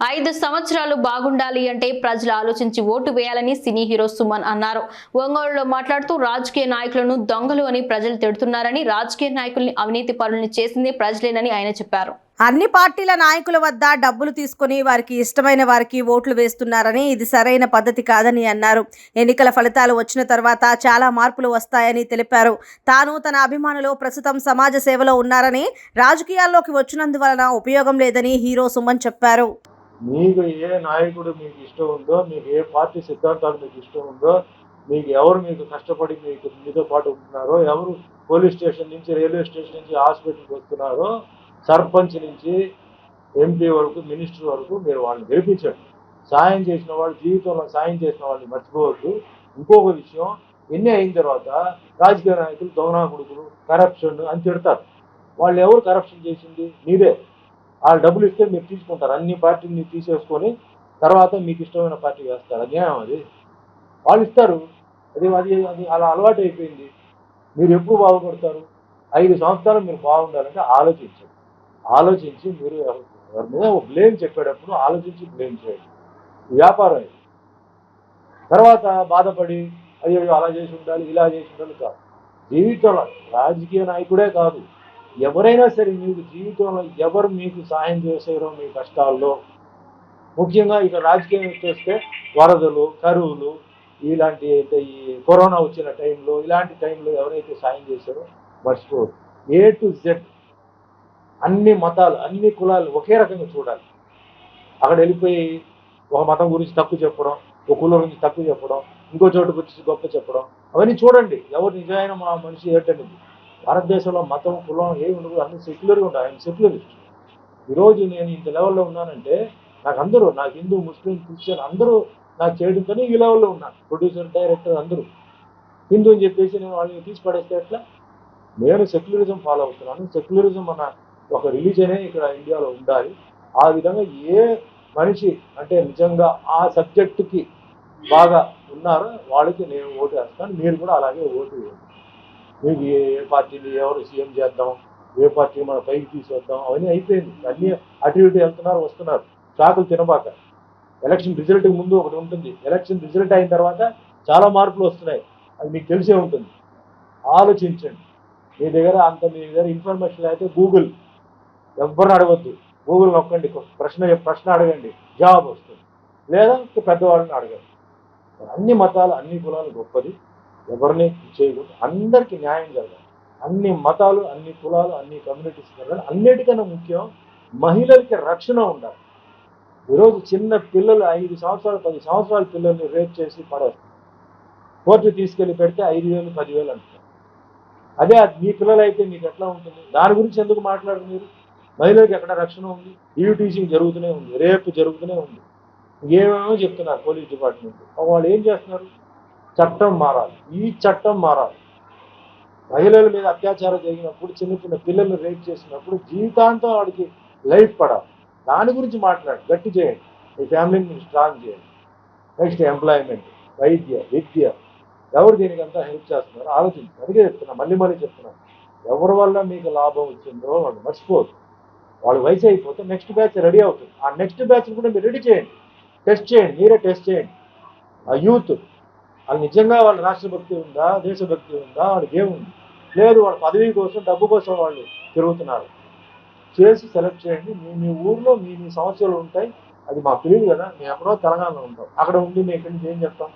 ఐదు సంవత్సరాలు బాగుండాలి అంటే ప్రజలు ఆలోచించి ఓటు వేయాలని సినీ హీరో సుమన్ అన్నారు. ఒంగోలులో మాట్లాడుతూ రాజకీయ నాయకులను దొంగలు అని ప్రజలు తిడుతున్నారని రాజకీయ నాయకుల్ని అవినీతి పరుల్ని చేసింది ప్రజలేనని ఆయన చెప్పారు. అన్ని పార్టీల నాయకుల వద్ద డబ్బులు తీసుకుని వారికి ఇష్టమైన వారికి ఓట్లు వేస్తున్నారని ఇది సరైన పద్ధతి కాదని అన్నారు. ఎన్నికల ఫలితాలు వచ్చిన తర్వాత చాలా మార్పులు వస్తాయని తెలిపారు. తాను తన అభిమానులు ప్రస్తుతం సమాజ సేవలో ఉన్నారని రాజకీయాల్లోకి వచ్చినందువలన ఉపయోగం లేదని హీరో సుమన్ చెప్పారు. మీకు ఏ నాయకుడు మీకు ఇష్టం ఉందో మీకు ఏ పార్టీ సిద్ధాంతాలు మీకు ఇష్టం ఉందో మీకు ఎవరు మీకు కష్టపడి మీకు మీతో పాటు ఉంటున్నారో ఎవరు పోలీస్ స్టేషన్ నుంచి రైల్వే స్టేషన్ నుంచి హాస్పిటల్కి వస్తున్నారో సర్పంచ్ నుంచి ఎంపీ వరకు మినిస్టర్ వరకు మీరు వాళ్ళని గెలిపించండి. సాయం చేసిన వాళ్ళు జీవితంలో సాయం చేసిన వాళ్ళని మర్చిపోవద్దు. ఇంకొక విషయం ఎన్ని అయిన తర్వాత రాజకీయ నాయకులు దొంగనా కొడుకులు కరప్షన్ అని తిడతారు. వాళ్ళు ఎవరు కరప్షన్ చేసింది? మీరే. వాళ్ళు డబ్బులు ఇస్తే మీరు తీసుకుంటారు. అన్ని పార్టీని తీసేసుకొని తర్వాత మీకు ఇష్టమైన పార్టీ వేస్తారు. అన్యాయం అది. వాళ్ళు ఇస్తారు. అది అది అది అలా అలవాటు అయిపోయింది. మీరు ఎప్పుడు బాగుపడతారు? ఐదు సంవత్సరాలు మీరు బాగుండాలంటే ఆలోచించండి. ఆలోచించి మీరు ఎవరి మీద బ్లేమ్ చెప్పేటప్పుడు ఆలోచించి బ్లేమ్ చేయండి. వ్యాపారం ఇది. తర్వాత బాధపడి అయ్యో అలా చేసి ఉండాలి ఇలా చేసి ఉండాలి కాదు. జీవితంలో రాజకీయ నాయకుడే కాదు. ఎవరైనా సరే మీకు జీవితంలో ఎవరు మీకు సాయం చేసేవారో మీ కష్టాల్లో ముఖ్యంగా ఇక రాజకీయం చూస్తే వరదలు కరువులు ఇలాంటి అయితే ఈ కరోనా వచ్చిన టైంలో ఇలాంటి టైంలో ఎవరైతే సాయం చేశారో మర్చిపోరు ఏ టు జెడ్ అన్ని మతాలు అన్ని కులాలు ఒకే రకంగా చూడాలి. అక్కడ వెళ్ళిపోయి ఒక మతం గురించి తక్కువ చెప్పడం ఒక కులం గురించి తక్కువ చెప్పడం ఇంకో చోటు గురించి గొప్ప చెప్పడం అవన్నీ చూడండి. ఎవరు నిజమైన మా మనిషి ఏంటనేది. భారతదేశంలో మతం కులం ఏమి ఉండదు. అన్ని సెక్యులర్గా ఉంటాయి ఆయన సెక్యులరిస్ట్ ఈరోజు నేను ఇంత లెవెల్లో ఉన్నానంటే నాకు అందరూ నాకు హిందూ ముస్లిం క్రిస్టియన్ అందరూ నాకు చేయడంతోనే ఈ లెవెల్లో ఉన్నాను. ప్రొడ్యూసర్ డైరెక్టర్ అందరూ. హిందూ అని చెప్పేసి నేను వాళ్ళని తీసి పడేస్తే ఎట్లా? నేను సెక్యులరిజం ఫాలో అవుతున్నాను. సెక్యులరిజం అన్న ఒక రిలీజనే ఇక్కడ ఇండియాలో ఉండాలి. ఆ విధంగా ఏ మనిషి అంటే నిజంగా ఆ సబ్జెక్టుకి బాగా ఉన్నారో వాళ్ళకి నేను ఓటు వేస్తాను. మీరు కూడా అలాగే ఓటు వేయండి. మీకు ఏ ఏ పార్టీని ఎవరు సీఎం చేద్దాం ఏ పార్టీ మన పైకి తీసుకొద్దాం అవన్నీ అయిపోయింది. అన్నీ అటు ఇటు వెళ్తున్నారు వస్తున్నారు. చాకులు తినబాక. ఎలక్షన్ రిజల్ట్ ముందు ఒకటి ఉంటుంది. ఎలక్షన్ రిజల్ట్ అయిన తర్వాత చాలా మార్పులు వస్తున్నాయి. అది మీకు తెలిసే ఉంటుంది. ఆలోచించండి. మీ దగ్గర అంత మీ దగ్గర ఇన్ఫర్మేషన్ అయితే గూగుల్ ఎవరిని అడగద్దు. గూగుల్ నొక్కండి. ప్రశ్న ప్రశ్న అడగండి. జవాబు వస్తుంది. లేదా పెద్దవాళ్ళని అడగండి. అన్ని మతాలు అన్ని కులాలు గొప్పది. ఎవరిని చేయకూడదు అందరికీ న్యాయం జరగాలి. అన్ని మతాలు అన్ని కులాలు అన్ని కమ్యూనిటీస్ జరగాలి. అన్నిటికన్నా ముఖ్యం మహిళలకి రక్షణ ఉండాలి. ఈరోజు చిన్న పిల్లలు ఐదు సంవత్సరాలు పది సంవత్సరాల పిల్లల్ని రేప్ చేసి పడేస్తారు. కోర్టు తీసుకెళ్ళి పెడితే ఐదు వేలు పదివేలు అంటారు. అదే అది మీ పిల్లలు అయితే మీకు ఎట్లా ఉంటుంది? దాని గురించి ఎందుకు మాట్లాడరు మీరు? మహిళలకు ఎక్కడ రక్షణ ఉంది? ఈవ్ టీచింగ్ జరుగుతూనే ఉంది. రేపు జరుగుతూనే ఉంది. ఏమేమో చెప్తున్నారు పోలీస్ డిపార్ట్మెంట్. వాళ్ళు ఏం చేస్తున్నారు? చట్టం మారాలి. ఈ చట్టం మారాలి. మహిళల మీద అత్యాచారం జరిగినప్పుడు చిన్న చిన్న పిల్లల్ని రేప్ చేసినప్పుడు జీవితాంతం వాడికి లైఫ్ పడాలి. దాని గురించి మాట్లాడు గట్టి చేయండి. మీ ఫ్యామిలీని మీరు స్ట్రాంగ్ చేయండి. నెక్స్ట్ ఎంప్లాయ్మెంట్ వైద్య విద్య. ఎవరు దీనికంతా హెల్ప్ చేస్తున్నారు? ఆలోచించండి అందుకే చెప్తున్నా మళ్ళీ మళ్ళీ చెప్తున్నాను ఎవరి వల్ల మీకు లాభం వచ్చిందో వాళ్ళు మర్చిపోదు వాళ్ళు వయసు అయిపోతే నెక్స్ట్ బ్యాచ్ రెడీ అవుతుంది. ఆ నెక్స్ట్ బ్యాచ్ కూడా మీరు రెడీ చేయండి. టెస్ట్ చేయండి. మీరే టెస్ట్ చేయండి. ఆ యూత్ వాళ్ళు నిజంగా వాళ్ళ రాష్ట్రభక్తి ఉందా దేశభక్తి ఉందా వాళ్ళకి ఏముంది? లేదు వాళ్ళ పదవి కోసం డబ్బు కోసం వాళ్ళు తిరుగుతున్నారు. చేసి సెలెక్ట్ చేయండి. మీ మీ ఊర్లో మీ మీ సమస్యలు ఉంటాయి. అది మాకు తెలియదు కదా. మేము ఎక్కడో తెలంగాణలో ఉంటాం. అక్కడ ఉండి మేము ఇక్కడి నుంచి ఏం చెప్తాం?